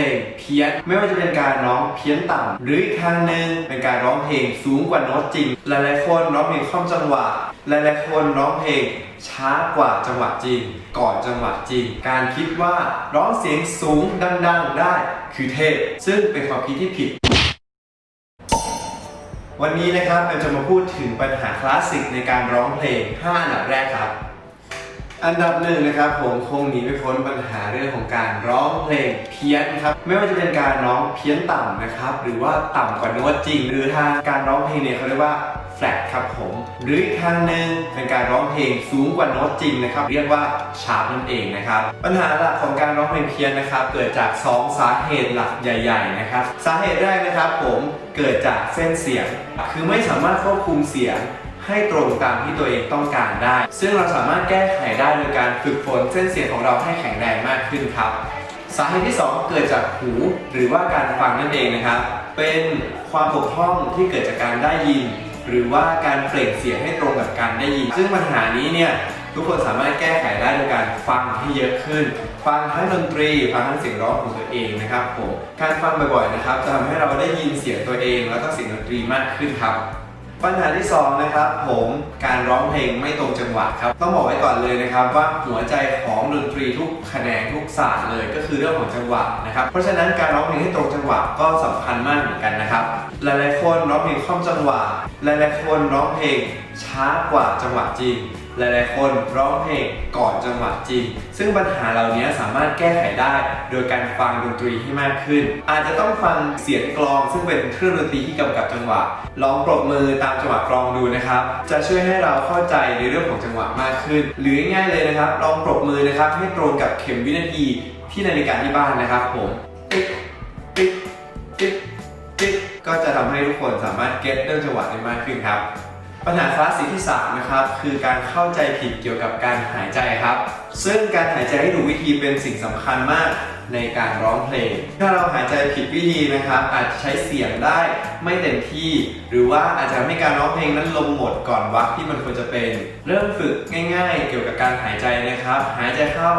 ลงเพี้ยน ไม่ว่าจะเป็นการร้องเพี้ยนต่ำหรืออีกทางหนึ่งเป็นการร้องเพลงสูงกว่าโน้ตจริง หลายๆคนร้องเพลงข้อมจังหวะ หลายๆคนร้องเพลงช้ากว่าจังหวะจริง ก่อนจังหวะจริง การคิดว่าร้องเสียงสูงดังๆได้คือเทพ ซึ่งเป็นความคิดที่ผิดวันนี้นะครับเราจะมาพูดถึงปัญหาคลาสสิกในการร้องเพลง 5 อันดับแรกครับ อันดับหนึ่งนะครับผมคงหนีไม่พ้นปัญหาเรื่องของการร้องเพลงเพี้ยนครับไม่ว่าจะเป็นการร้องเพี้ยนต่ำนะครับหรือว่าต่ำกว่าโน้ตจริง หรือทางการร้องเพลงเนี่ยเขาเรียกว่าแฟลตครับผมหรืออีกทางหนึ่งเป็นการร้องเพลงสูงกว่าโน้ตจริงนะครับเรียกว่าชาร์ปนั่นเองนะครับปัญหาหลักของการร้องเพลงเพี้ยนนะครับเกิดจาก 2 สาเหตุหลักใหญ่ ๆ นะครับ สาเหตุแรกนะครับผมเกิดจากเส้นเสียง คือไม่สามารถควบคุมเสียง ให้ตรงตามที่ตัวเองต้องการได้ ซึ่งเราสามารถแก้ไขได้โดยการฝึกฝนเส้นเสียงของเราให้แข็งแรงมากขึ้นครับ สาเหตุที่ 2 เกิดจากหูหรือว่าการฟังนั่นเองนะครับ เป็นความบกพร่องที่เกิดจากการได้ยิน หรือว่าการเปล่งเสียงให้ตรงกับการได้ยิน ซึ่งปัญหานี้เนี่ยทุกคนสามารถแก้ไขได้โดยการฟังให้เยอะขึ้น ฟังทั้งดนตรี ฟังทั้งเสียงร้องของตัวเองนะครับผม การฟังบ่อยๆนะครับจะทำให้เราได้ยินเสียงตัวเอง แล้วก็เสียงดนตรีมากขึ้นครับ ปัญหาที่2นะครับผมการร้องเพลงไม่ตรงจังหวะครับ ต้องบอกไว้ก่อนเลยนะครับว่าหัวใจของดนตรีทุกแขนงทุกศาสตร์เลยก็คือเรื่องของจังหวะนะครับเพราะฉะนั้นการร้องเพลงให้ตรงจังหวะก็สำคัญมากเหมือนกันนะครับหลายๆคนร้องเพลงข้อมจังหวะหลายๆคนร้องเพลง ช้ากว่าจังหวะจริง หลายๆ คนร้องเพลงก่อนจังหวะจริง ซึ่งปัญหาเหล่านี้สามารถแก้ไขได้ โดยการฟังดนตรีที่มากขึ้น อาจจะต้องฟังเสียงกลอง ซึ่งเป็นเครื่องดนตรีที่กำกับจังหวะ ลองปรบมือตามจังหวะกลองดูนะครับ จะช่วยให้เราเข้าใจในเรื่องของจังหวะมากขึ้น หรือง่ายๆเลยนะครับ ลองปรบมือนะครับให้ตรงกับเข็มวินาทีที่นาฬิกาที่บ้านนะครับผมติ๊กติ๊กติ๊กติ๊กก็จะทำให้ทุกคนสามารถเก็ตเรื่องจังหวะได้มากขึ้นครับ ปัญหาคลาสสิกที่3นะครับคือการเข้าใจผิดเกี่ยวกับการหายใจครับ ซึ่งการหายใจให้ถูกวิธีเป็นสิ่งสำคัญมากในการร้องเพลง ถ้าเราหายใจผิดวิธีนะครับ อาจจะใช้เสียงได้ไม่เต็มที่ หรือว่าอาจจะทำให้การร้องเพลงนั้นลมหมดก่อนวรรคที่มันควรจะเป็น เริ่มฝึกง่าย ๆ เกี่ยวกับการหายใจนะครับ หายใจเข้า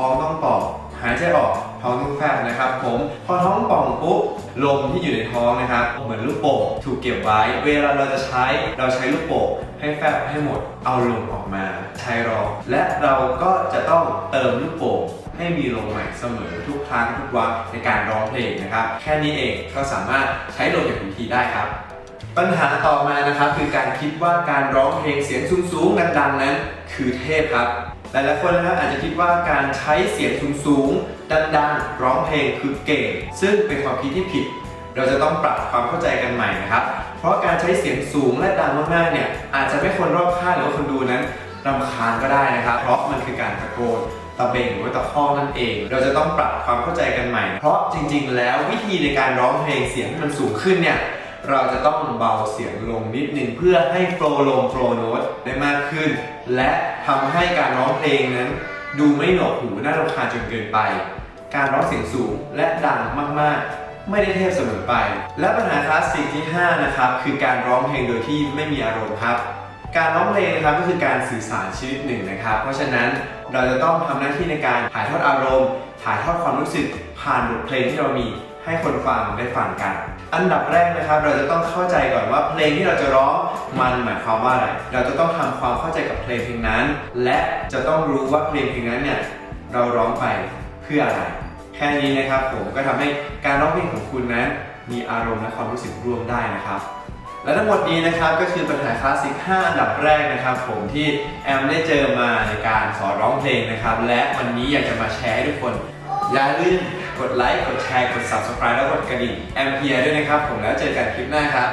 ท้องต้องป่องหายใจออกท้องต้องแฟบนะครับ ผมพอท้องป่องปุ๊บลมที่อยู่ในท้องนะครับเหมือนลูกโป่งถูกเก็บไว้ เวลาเราจะใช้เราใช้ลูกโป่งให้แฟบให้หมด เอาลมออกมาใช้รองและเราก็จะต้องเติมลูกโป่งให้มีลมใหม่เสมอทุกครั้งทุกวรรคในการร้องเพลงนะครับ แค่นี้เองก็สามารถใช้ลมอย่างถูกวิธีได้ครับปัญหาต่อมานะครับคือการคิดว่าการร้องเพลงเสียงสูงๆดังๆนั้น คือเทพครับ หลายๆคนนะครับอาจจะคิดว่าการใช้เสียงสูงๆดังๆร้องเพลงคือเก่ง ซึ่งเป็นความคิดที่ผิด เราจะต้องปรับความเข้าใจกันใหม่นะครับ เพราะการใช้เสียงสูงและดังมากๆเนี่ยอาจจะไม่คนรอบข้างหรือว่าคนดูนั้นรำคาญก็ได้นะครับ เพราะมันคือการตะโกนตะเบ่งหรือว่าตะคอนั่นเอง เราจะต้องปรับความเข้าใจกันใหม่ เพราะจริง ๆ แล้ววิธีในการร้องเพลงเสียงที่มันสูงขึ้นเนี่ย เราจะต้องเบาเสียงลงนิดนึงเพื่อให้โฟล์ลมโฟล์โน้ตได้มากขึ้น และทำให้การร้องเพลงนั้น ดูไม่หนวกหูน่ารำคาญจนเกินไป การร้องเสียงสูงและดังมากๆ ไม่ได้เทพเสมอไป และปัญหาคลาสสิกที่ 5 นะครับ คือการร้องเพลงโดยที่ไม่มีอารมณ์ครับการร้องเพลงนะครับก็คือการสื่อสารชีวิตหนึ่งนะครับ เพราะฉะนั้นเราจะต้องทำหน้าที่ในการถ่ายทอดอารมณ์ ถ่ายทอดความรู้สึกผ่านบทเพลงที่เรามี ให้คนฟังได้ฟังกัน อันดับแรกนะครับ เราจะต้องเข้าใจก่อนว่าเพลงที่เราจะร้องมันหมายความว่าอะไร เราจะต้องทำความเข้าใจกับเพลงเพลงนั้น และจะต้องรู้ว่าเพลงเพลงนั้นเนี่ยเราร้องไปเพื่ออะไร แค่นี้นะครับผมก็ทำให้การร้องเพลงของคุณนั้น มีอารมณ์และความรู้สึกร่วมได้นะครับและทั้งหมดนี้นะครับก็คือปัญหาคลาสสิก 5 อันดับแรกนะครับ ผมที่แอมได้เจอมาในการสอนร้องเพลงนะครับ และวันนี้อยากจะมาแชร์ให้ทุกคน อย่าลืม กดไลค์ กดแชร์ กด subscribe แล้วกดกระดิ่งแอมเพียด้วยนะครับ ผมแล้วเจอกันคลิปหน้าครับ